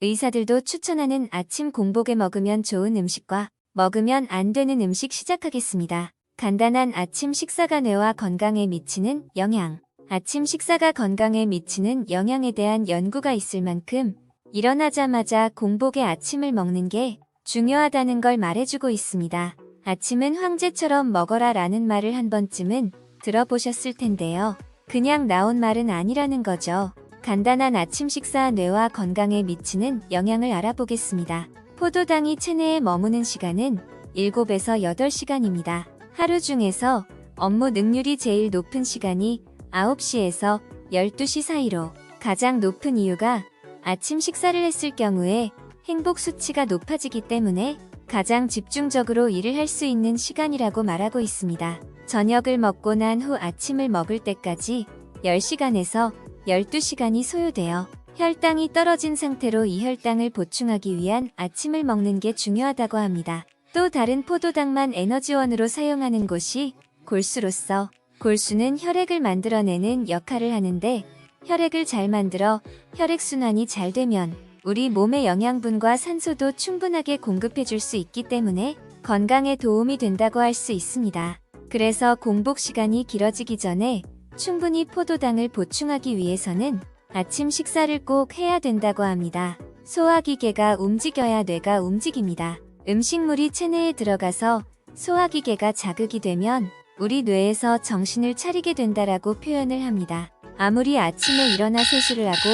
의사들도 추천하는 아침 공복에 먹으면 좋은 음식과 먹으면 안 되는 음식 시작하겠습니다. 간단한 아침 식사가 뇌와 건강에 미치는 영향. 아침 식사가 건강에 미치는 영향에 대한 연구가 있을 만큼 일어나자마자 공복에 아침을 먹는 게 중요하다는 걸 말해주고 있습니다. 아침은 황제처럼 먹어라 라는 말을 한 번쯤은 들어보셨을 텐데요. 그냥 나온 말은 아니라는 거죠. 간단한 아침 식사 뇌와 건강에 미치는 영향을 알아보겠습니다. 포도당이 체내에 머무는 시간은 7에서 8시간입니다. 하루 중에서 업무 능률이 제일 높은 시간이 9시에서 12시 사이로 가장 높은 이유가 아침 식사를 했을 경우에 행복 수치가 높아지기 때문에 가장 집중적으로 일을 할 수 있는 시간이라고 말하고 있습니다. 저녁을 먹고 난 후 아침을 먹을 때까지 10시간에서 12시간이 소요되어 혈당이 떨어진 상태로 이 혈당을 보충하기 위한 아침을 먹는 게 중요하다고 합니다. 또 다른 포도당만 에너지원으로 사용하는 곳이 골수로서 골수는 혈액을 만들어내는 역할을 하는데 혈액을 잘 만들어 혈액순환이 잘 되면 우리 몸의 영양분과 산소도 충분하게 공급해 줄 수 있기 때문에 건강에 도움이 된다고 할 수 있습니다. 그래서 공복 시간이 길어지기 전에 충분히 포도당을 보충하기 위해서는 아침 식사를 꼭 해야 된다고 합니다. 소화기계가 움직여야 뇌가 움직입니다. 음식물이 체내에 들어가서 소화기계가 자극이 되면 우리 뇌에서 정신을 차리게 된다라고 표현을 합니다. 아무리 아침에 일어나 세수를 하고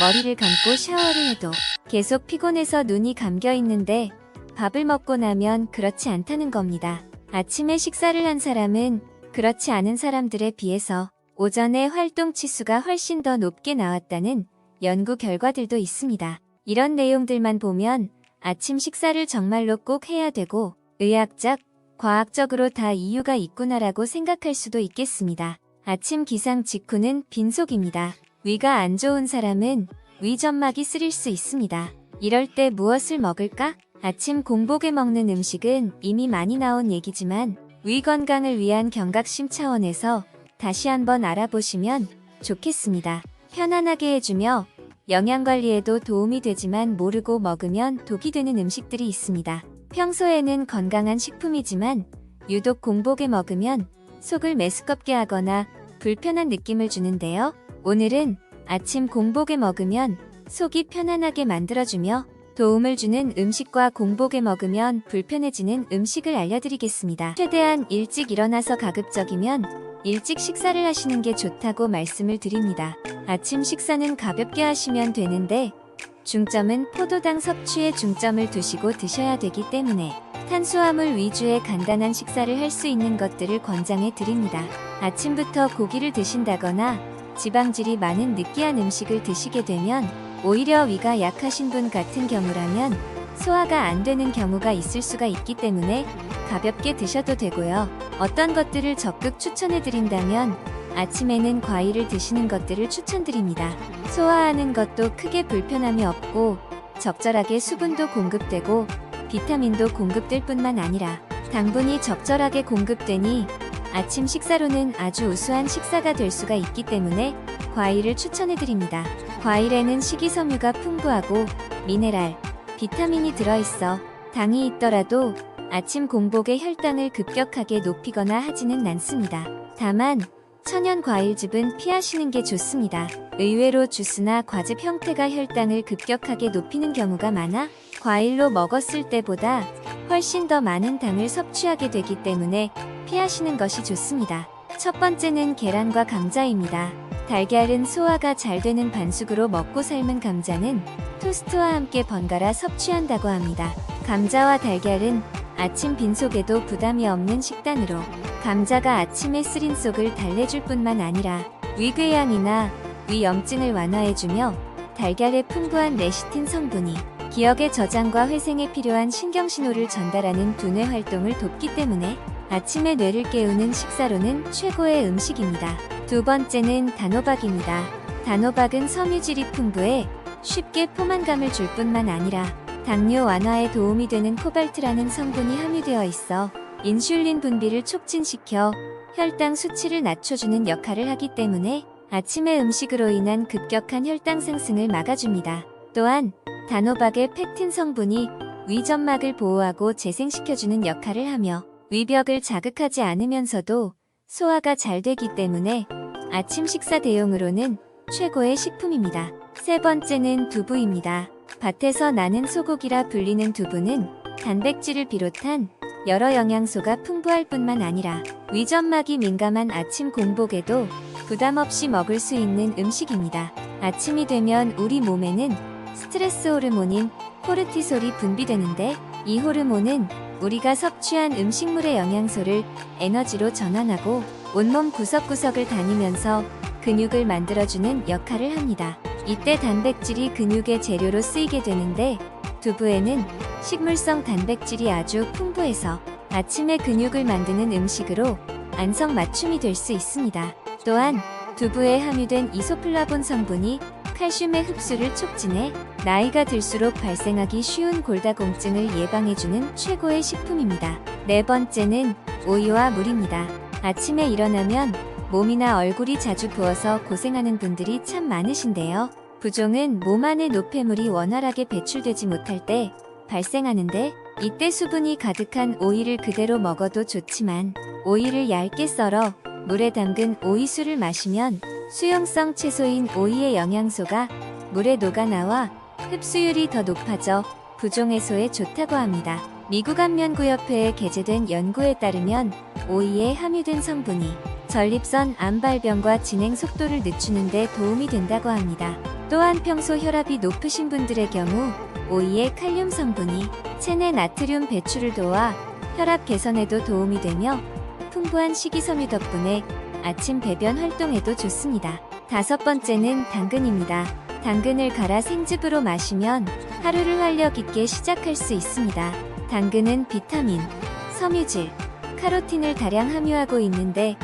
머리를 감고 샤워를 해도 계속 피곤해서 눈이 감겨 있는데 밥을 먹고 나면 그렇지 않다는 겁니다. 아침에 식사를 한 사람은 그렇지 않은 사람들에 비해서 오전에 활동 치수가 훨씬 더 높게 나왔다는 연구 결과들도 있습니다. 이런 내용들만 보면 아침 식사를 정말로 꼭 해야 되고 의학적, 과학적으로 다 이유가 있구나라고 생각할 수도 있겠습니다. 아침 기상 직후는 빈속입니다. 위가 안 좋은 사람은 위점막이 쓰릴 수 있습니다. 이럴 때 무엇을 먹을까? 아침 공복에 먹는 음식은 이미 많이 나온 얘기지만 위 건강을 위한 경각심 차원에서 다시 한번 알아보시면 좋겠습니다. 편안하게 해주며 영양관리에도 도움이 되지만 모르고 먹으면 독이 되는 음식들이 있습니다. 평소에는 건강한 식품이지만 유독 공복에 먹으면 속을 메스껍게 하거나 불편한 느낌을 주는데요. 오늘은 아침 공복에 먹으면 속이 편안하게 만들어주며 도움을 주는 음식과 공복에 먹으면 불편해지는 음식을 알려드리겠습니다. 최대한 일찍 일어나서 가급적이면 일찍 식사를 하시는 게 좋다고 말씀을 드립니다. 아침 식사는 가볍게 하시면 되는데 중점은 포도당 섭취에 중점을 두시고 드셔야 되기 때문에 탄수화물 위주의 간단한 식사를 할 수 있는 것들을 권장해 드립니다. 아침부터 고기를 드신다거나 지방질이 많은 느끼한 음식을 드시게 되면 오히려 위가 약하신 분 같은 경우라면 소화가 안 되는 경우가 있을 수가 있기 때문에 가볍게 드셔도 되고요. 어떤 것들을 적극 추천해 드린다면 아침에는 과일을 드시는 것들을 추천드립니다. 소화하는 것도 크게 불편함이 없고 적절하게 수분도 공급되고 비타민도 공급될 뿐만 아니라 당분이 적절하게 공급되니 아침 식사로는 아주 우수한 식사가 될 수가 있기 때문에 과일을 추천해드립니다. 과일에는 식이섬유가 풍부하고 미네랄, 비타민이 들어있어 당이 있더라도 아침 공복에 혈당을 급격하게 높이거나 하지는 않습니다. 다만 천연 과일즙은 피하시는 게 좋습니다. 의외로 주스나 과즙 형태가 혈당을 급격하게 높이는 경우가 많아 과일로 먹었을 때보다 훨씬 더 많은 당을 섭취하게 되기 때문에 피하시는 것이 좋습니다. 첫 번째는 계란과 감자입니다. 달걀은 소화가 잘 되는 반숙으로 먹고 삶은 감자는 토스트와 함께 번갈아 섭취한다고 합니다. 감자와 달걀은 아침 빈속에도 부담이 없는 식단으로 감자가 아침에 쓰린 속을 달래줄 뿐만 아니라 위궤양이나 위염증을 완화해주며 달걀의 풍부한 레시틴 성분이 기억의 저장과 회생에 필요한 신경신호를 전달하는 두뇌 활동을 돕기 때문에 아침에 뇌를 깨우는 식사로는 최고의 음식입니다. 두 번째는 단호박입니다. 단호박은 섬유질이 풍부해 쉽게 포만감을 줄 뿐만 아니라 당뇨 완화에 도움이 되는 코발트라는 성분이 함유되어 있어 인슐린 분비를 촉진시켜 혈당 수치를 낮춰주는 역할을 하기 때문에 아침의 음식으로 인한 급격한 혈당 상승을 막아줍니다. 또한 단호박의 팩틴 성분이 위점막을 보호하고 재생시켜주는 역할을 하며 위벽을 자극하지 않으면서도 소화가 잘 되기 때문에 아침 식사 대용으로는 최고의 식품입니다. 세 번째는 두부입니다. 밭에서 나는 소고기라 불리는 두부는 단백질을 비롯한 여러 영양소가 풍부할 뿐만 아니라 위점막이 민감한 아침 공복에도 부담 없이 먹을 수 있는 음식입니다. 아침이 되면 우리 몸에는 스트레스 호르몬인 코르티솔이 분비되는데 이 호르몬은 우리가 섭취한 음식물의 영양소를 에너지로 전환하고 온몸 구석구석을 다니면서 근육을 만들어주는 역할을 합니다. 이때 단백질이 근육의 재료로 쓰이게 되는데 두부에는 식물성 단백질이 아주 풍부해서 아침에 근육을 만드는 음식으로 안성맞춤이 될 수 있습니다. 또한 두부에 함유된 이소플라본 성분이 칼슘의 흡수를 촉진해 나이가 들수록 발생하기 쉬운 골다공증을 예방해주는 최고의 식품입니다. 네 번째는 우유와 물입니다. 아침에 일어나면 몸이나 얼굴이 자주 부어서 고생하는 분들이 참 많으신데요. 부종은 몸 안에 노폐물이 원활하게 배출되지 못할 때 발생하는데 이때 수분이 가득한 오이를 그대로 먹어도 좋지만 오이를 얇게 썰어 물에 담근 오이수를 마시면 수용성 채소인 오이의 영양소가 물에 녹아나와 흡수율이 더 높아져 부종 해소에 좋다고 합니다. 미국 안면구협회에 게재된 연구에 따르면 오이에 함유된 성분이 전립선 암발병과 진행 속도를 늦추는 데 도움이 된다고 합니다. 또한 평소 혈압이 높으신 분들의 경우 오이의 칼륨 성분이 체내 나트륨 배출을 도와 혈압 개선에도 도움이 되며 풍부한 식이섬유 덕분에 아침 배변 활동에도 좋습니다. 다섯 번째는 당근입니다. 당근을 갈아 생즙으로 마시면 하루를 활력 있게 시작할 수 있습니다. 당근은 비타민, 섬유질, 카로틴을 다량 함유하고 있는데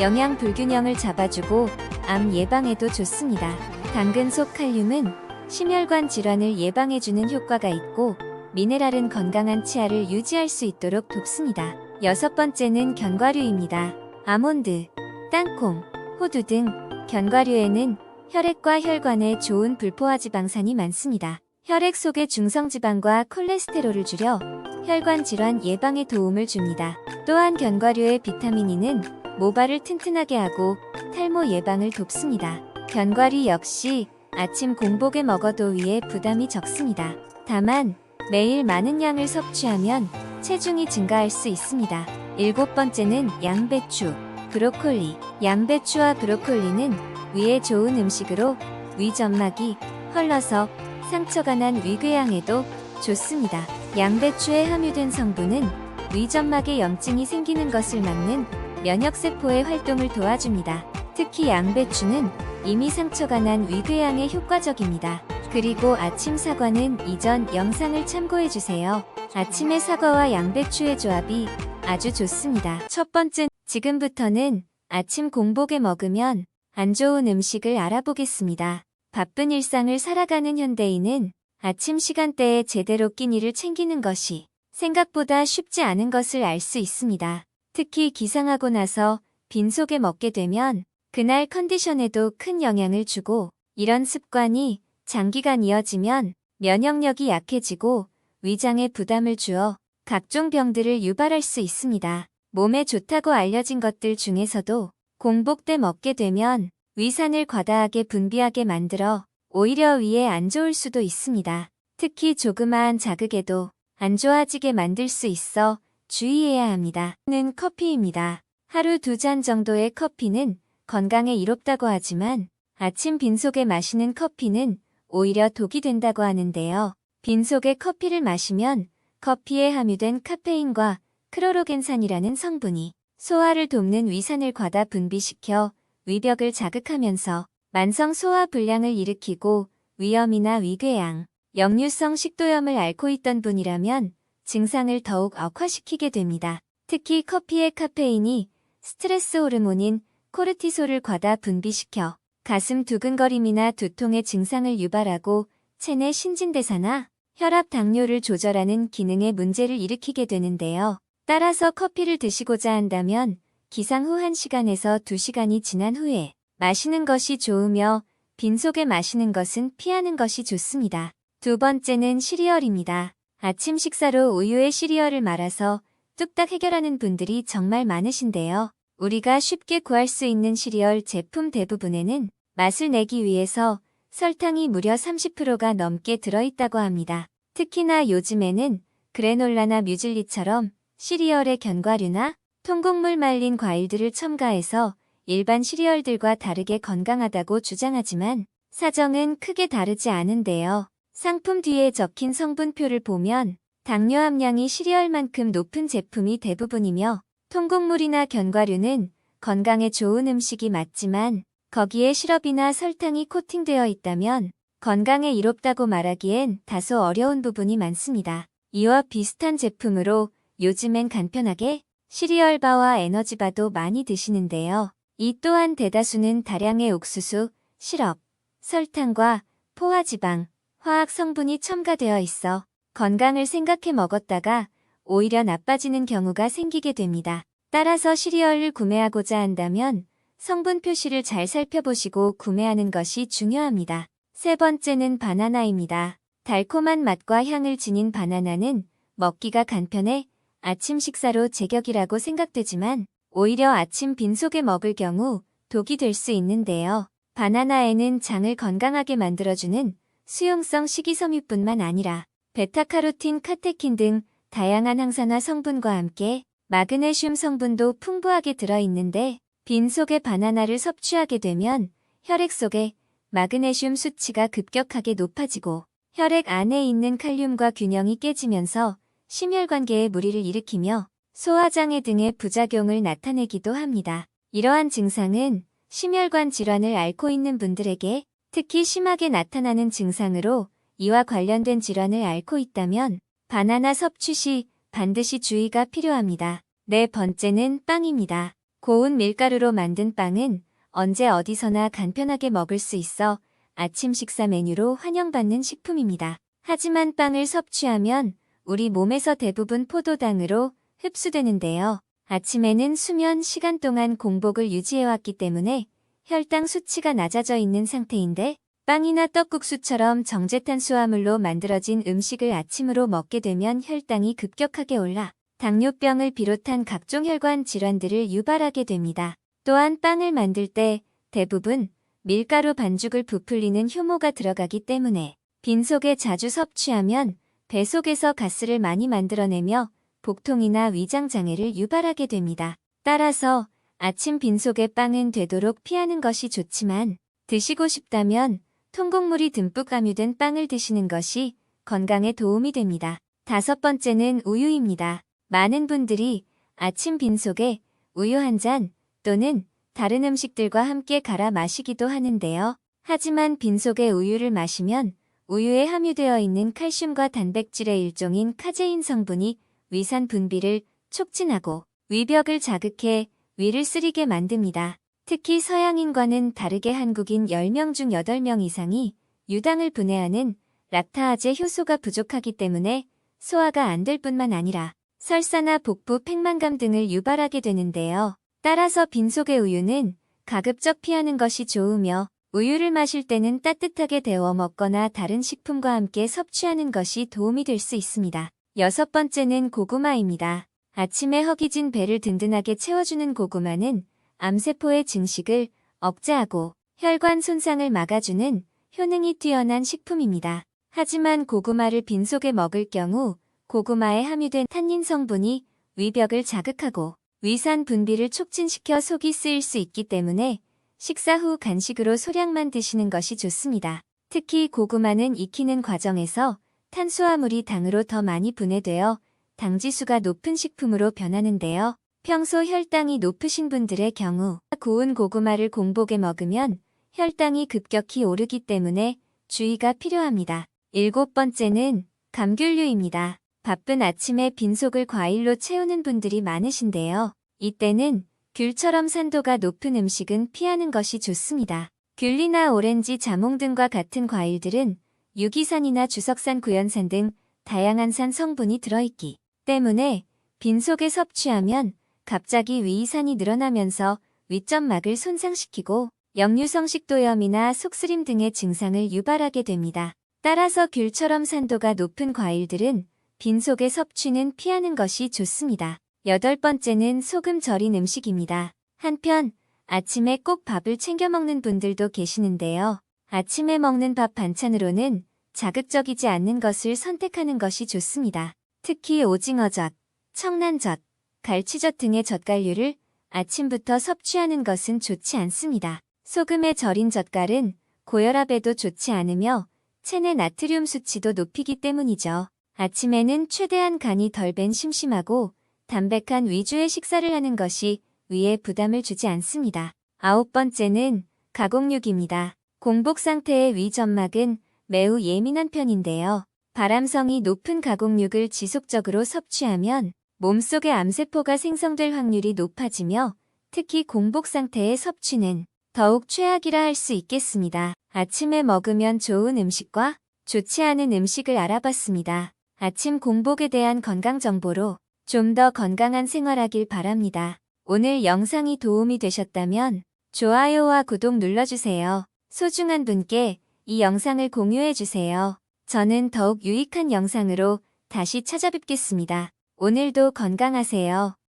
영양 불균형을 잡아주고 암 예방에도 좋습니다. 당근 속 칼륨은 심혈관 질환을 예방해주는 효과가 있고 미네랄은 건강한 치아를 유지할 수 있도록 돕습니다. 여섯 번째는 견과류입니다. 아몬드, 땅콩, 호두 등 견과류에는 혈액과 혈관에 좋은 불포화 지방산이 많습니다. 혈액 속의 중성지방과 콜레스테롤을 줄여 혈관 질환 예방에 도움을 줍니다. 또한 견과류의 비타민 E는 모발을 튼튼하게 하고 탈모 예방을 돕습니다. 견과류 역시 아침 공복에 먹어도 위에 부담이 적습니다. 다만 매일 많은 양을 섭취하면 체중이 증가할 수 있습니다. 일곱 번째는 양배추, 브로콜리. 양배추와 브로콜리는 위에 좋은 음식으로 위 점막이 헐러서 상처가 난 위궤양에도 좋습니다. 양배추에 함유된 성분은 위 점막에 염증이 생기는 것을 막는 면역세포의 활동을 도와줍니다. 특히 양배추는 이미 상처가 난 위궤양에 효과적입니다. 그리고 아침 사과는 이전 영상을 참고해주세요. 아침의 사과와 양배추의 조합이 아주 좋습니다. 첫 번째, 지금부터는 아침 공복에 먹으면 안 좋은 음식을 알아보겠습니다. 바쁜 일상을 살아가는 현대인은 아침 시간대에 제대로 끼니를 챙기는 것이 생각보다 쉽지 않은 것을 알 수 있습니다. 특히 기상하고 나서 빈속에 먹게 되면 그날 컨디션에도 큰 영향을 주고 이런 습관이 장기간 이어지면 면역력이 약해지고 위장에 부담을 주어 각종 병들을 유발할 수 있습니다. 몸에 좋다고 알려진 것들 중에서도 공복 때 먹게 되면 위산을 과다하게 분비하게 만들어 오히려 위에 안 좋을 수도 있습니다. 특히 조그마한 자극에도 안 좋아지게 만들 수 있어 주의해야 합니다. 는 커피입니다. 하루 두 잔 정도의 커피는 건강에 이롭다고 하지만 아침 빈속에 마시는 커피는 오히려 독이 된다고 하는데요. 빈속에 커피를 마시면 커피에 함유된 카페인과 크로로겐산이라는 성분이 소화를 돕는 위산을 과다 분비시켜 위벽을 자극하면서 만성 소화 불량을 일으키고 위염이나 위궤양, 역류성 식도염을 앓고 있던 분이라면 증상을 더욱 악화시키게 됩니다. 특히 커피의 카페인이 스트레스 호르몬인 코르티솔을 과다 분비시켜 가슴 두근거림이나 두통의 증상을 유발하고 체내 신진대사나 혈압 당뇨를 조절하는 기능에 문제를 일으키게 되는데요. 따라서 커피를 드시고자 한다면 기상 후 1시간에서 2시간이 지난 후에 마시는 것이 좋으며 빈속에 마시는 것은 피하는 것이 좋습니다. 두 번째는 시리얼입니다. 아침 식사로 우유에 시리얼을 말아서 뚝딱 해결하는 분들이 정말 많으신데요. 우리가 쉽게 구할 수 있는 시리얼 제품 대부분에는 맛을 내기 위해서 설탕이 무려 30%가 넘게 들어있다고 합니다. 특히나 요즘에는 그래놀라나 뮤즐리처럼 시리얼에 견과류나 통곡물 말린 과일들을 첨가해서 일반 시리얼들과 다르게 건강하다고 주장하지만 사정은 크게 다르지 않은데요. 상품 뒤에 적힌 성분표를 보면 당뇨 함량이 시리얼만큼 높은 제품이 대부분이며 통곡물이나 견과류는 건강에 좋은 음식이 맞지만 거기에 시럽이나 설탕이 코팅되어 있다면 건강에 이롭다고 말하기엔 다소 어려운 부분이 많습니다. 이와 비슷한 제품으로 요즘엔 간편하게 시리얼바와 에너지바도 많이 드시는데요. 이 또한 대다수는 다량의 옥수수, 시럽, 설탕과 포화지방, 화학 성분이 첨가되어 있어 건강을 생각해 먹었다가 오히려 나빠지는 경우가 생기게 됩니다. 따라서 시리얼을 구매하고자 한다면 성분 표시를 잘 살펴보시고 구매하는 것이 중요합니다. 세 번째는 바나나입니다. 달콤한 맛과 향을 지닌 바나나는 먹기가 간편해 아침 식사로 제격이라고 생각되지만 오히려 아침 빈속에 먹을 경우 독이 될 수 있는데요. 바나나에는 장을 건강하게 만들어주는 수용성 식이섬유뿐만 아니라 베타카로틴, 카테킨 등 다양한 항산화 성분과 함께 마그네슘 성분도 풍부하게 들어있는데 빈속에 바나나를 섭취하게 되면 혈액 속에 마그네슘 수치가 급격하게 높아지고 혈액 안에 있는 칼륨과 균형이 깨지면서 심혈관계에 무리를 일으키며 소화장애 등의 부작용을 나타내기도 합니다. 이러한 증상은 심혈관 질환을 앓고 있는 분들에게 특히 심하게 나타나는 증상으로 이와 관련된 질환을 앓고 있다면 바나나 섭취 시 반드시 주의가 필요합니다. 네 번째는 빵입니다. 고운 밀가루로 만든 빵은 언제 어디서나 간편하게 먹을 수 있어 아침 식사 메뉴로 환영받는 식품입니다. 하지만 빵을 섭취하면 우리 몸에서 대부분 포도당으로 흡수되는데요. 아침에는 수면 시간 동안 공복을 유지해왔기 때문에 혈당 수치가 낮아져 있는 상태인데 빵이나 떡국수처럼 정제탄수화물로 만들어진 음식을 아침으로 먹게 되면 혈당이 급격하게 올라 당뇨병을 비롯한 각종 혈관 질환들을 유발하게 됩니다. 또한 빵을 만들 때 대부분 밀가루 반죽을 부풀리는 효모가 들어가기 때문에 빈속에 자주 섭취하면 배 속에서 가스를 많이 만들어내며 복통이나 위장 장애를 유발하게 됩니다. 따라서 아침 빈속의 빵은 되도록 피하는 것이 좋지만 드시고 싶다면 통곡물이 듬뿍 함유된 빵을 드시는 것이 건강에 도움이 됩니다. 다섯 번째는 우유입니다. 많은 분들이 아침 빈속에 우유 한 잔 또는 다른 음식들과 함께 갈아 마시기도 하는데요. 하지만 빈속에 우유를 마시면 우유에 함유되어 있는 칼슘과 단백질의 일종인 카제인 성분이 위산 분비를 촉진하고 위벽을 자극해 위를 쓰리게 만듭니다. 특히 서양인과는 다르게 한국인 10명 중 8명 이상이 유당을 분해하는 락타아제 효소가 부족하기 때문에 소화가 안 될 뿐만 아니라 설사나 복부 팽만감 등을 유발하게 되는데요. 따라서 빈속의 우유는 가급적 피하는 것이 좋으며 우유를 마실 때는 따뜻하게 데워 먹거나 다른 식품과 함께 섭취하는 것이 도움이 될 수 있습니다. 여섯 번째는 고구마입니다. 아침에 허기진 배를 든든하게 채워주는 고구마는 암세포의 증식을 억제하고 혈관 손상을 막아주는 효능이 뛰어난 식품입니다. 하지만 고구마를 빈속에 먹을 경우 고구마에 함유된 탄닌 성분이 위벽을 자극하고 위산 분비를 촉진시켜 속이 쓰일 수 있기 때문에 식사 후 간식으로 소량만 드시는 것이 좋습니다. 특히 고구마는 익히는 과정에서 탄수화물이 당으로 더 많이 분해되어 당지수가 높은 식품으로 변하는데요. 평소 혈당이 높으신 분들의 경우 구운 고구마를 공복에 먹으면 혈당이 급격히 오르기 때문에 주의가 필요합니다. 일곱 번째는 감귤류입니다. 바쁜 아침에 빈속을 과일로 채우는 분들이 많으신데요. 이때는 귤처럼 산도가 높은 음식은 피하는 것이 좋습니다. 귤리나 오렌지, 자몽 등과 같은 과일들은 유기산이나 주석산, 구연산 등 다양한 산 성분이 들어있기 때문에 빈속에 섭취하면 갑자기 위산이 늘어나면서 위점막을 손상시키고 역류성 식도염이나 속쓰림 등의 증상을 유발하게 됩니다. 따라서 귤처럼 산도가 높은 과일들은 빈속의 섭취는 피하는 것이 좋습니다. 여덟 번째는 소금 절인 음식입니다. 한편 아침에 꼭 밥을 챙겨 먹는 분들도 계시는데요. 아침에 먹는 밥 반찬으로는 자극적이지 않는 것을 선택하는 것이 좋습니다. 특히 오징어젓, 청란젓, 갈치젓 등의 젓갈류를 아침부터 섭취하는 것은 좋지 않습니다. 소금에 절인 젓갈은 고혈압에도 좋지 않으며 체내 나트륨 수치도 높이기 때문이죠. 아침에는 최대한 간이 덜 밴 심심하고 담백한 위주의 식사를 하는 것이 위에 부담을 주지 않습니다. 아홉 번째는 가공육입니다. 공복 상태의 위 점막은 매우 예민한 편인데요. 바람성이 높은 가공육을 지속적으로 섭취하면 몸속의 암세포가 생성될 확률이 높아지며 특히 공복 상태의 섭취는 더욱 최악이라 할 수 있겠습니다. 아침에 먹으면 좋은 음식과 좋지 않은 음식을 알아봤습니다. 아침 공복에 대한 건강 정보로 좀 더 건강한 생활하길 바랍니다. 오늘 영상이 도움이 되셨다면 좋아요와 구독 눌러주세요. 소중한 분께 이 영상을 공유해주세요. 저는 더욱 유익한 영상으로 다시 찾아뵙겠습니다. 오늘도 건강하세요.